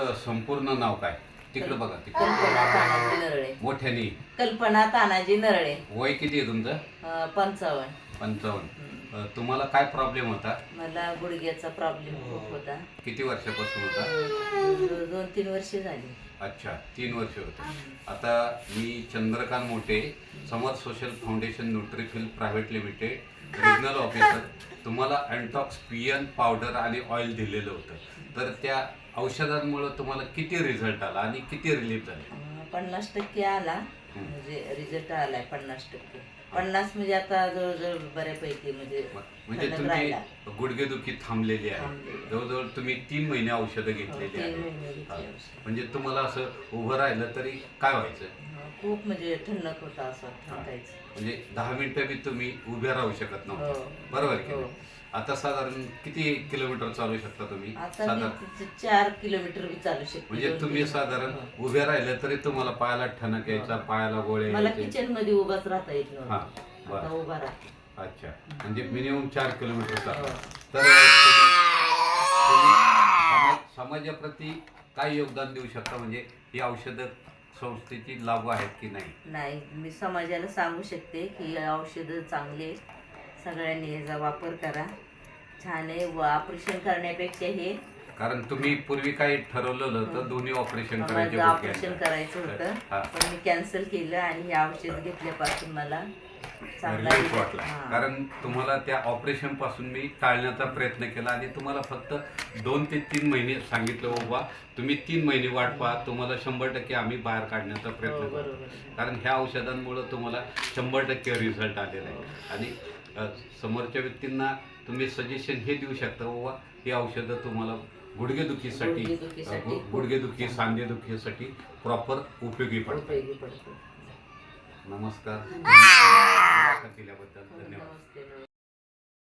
संपूर्ण नाव काय? तिकडे बघा तिकडे. कल्पना तानाजी नरळे. मोठ्याने. कल्पना तानाजी नरळे. वय किती आहे तुमचं? अं, पंचावन्न. पंचावन्न. अ, तुम्हाला काय प्रॉब्लेम होता? मला गुडघ्याचा प्रॉब्लेम खूप होता. किती वर्षापासून होता? दो- दोन तीन वर्षे झाली. अच्छा तीन वर्ष होते. आता मी Chandrakant Mothe Samar social foundation Nutrifil private limited regional officer तुम्हाला अँटॉक्स पियन पावडर आणि ऑइल दिलेलं होतं. तर त्या औषधांमुळे तुम्हाला किती रिझल्ट आला आणि किती रिलीफ झाले? पन्नास टक्के आला. म्हणजे रिझल्ट आलाय पन्नास टक्के. पन्नास म्हणजे आता जवळजवळ बऱ्यापैकी म्हणजे म्हणजे फरक तुमची राहिला. गुडघेदुखी थांबलेली आहे. थांबलेली. जवळजवळ तुम्ही तीन महिने औषधं हो, घेतलेली तीन आहे घेतली हा. औषधं. म्हणजे तुम्हाला असं उभं राहिलं तरी काय व्हायचं? खूप म्हणजे थंडक होता असं म्हणजे दहा मिनिटं बी तुम्ही उभे राहू शकत हो. नव्हते बरोबर की हो. नाही? आता साधारण किती किलोमीटर चालू शकता तुम्ही आता मी चार किलोमीटर बी चालू शकते म्हणजे दोन तुम्ही साधारण हो. उभे राहिले तरी तुम्हाला पायाला ठणक यायचा पायाला गोळे मला यायचे. किचनमध्ये उभाच राहता येत हा, नव्हतं बरं. उभा राहते अच्छा म्हणजे मिनिमम चार किलोमीटर चालू. तर तुम्ही- तुम्ही समाज- समाजाप्रती काय योगदान देऊ शकता म्हणजे ही औषधं संस्थेची लागू आहेत की नाही? नाही मी समाजाला सांगू शकते की औषधं चांगले आहेत. सगळ्यांनी याचा वापर करा. छान आहे. व ऑपरेशन करण्यापेक्षा हे कारण तुम्ही पूर्वी काही ठरवलेलं होतं दोन्ही ऑपरेशन करायचे होते. ऑपरेशन करायचं हा. होतं पण मी कॅन्सल केलं आणि हे औषध घेतल्यापासून मला चांगला रिलीफ result- वाटला. हा. कारण तुम्हाला त्या ऑपरेशनपासून मी टाळण्याचा प्रयत्न केला आणि तुम्हाला फक्त दोन ते तीन महिने सांगितलं बाबा तुम्ही तीन महिने वाट पहा. तुम्हाला शंभर टक्के आम्ही बाहेर काढण्याचा हो, प्रयत्न करतो. बरोबर. कारण ह्या औषधांमुळे तुम्हाला शंभर टक्के रिझल्ट आलेला आहे. आणि अ, समोरच्या व्यक्तींना तुम्ही सजेशन हे देऊ शकता बाबा ही औषधं तुम्हाला गुडघेदुखीसाठी गुडघेदुखी सांधेदुखीसाठी प्रॉपर उपयोगी पडतात. पडतो नमस्कार. केल्याबद्दल धन्यवाद.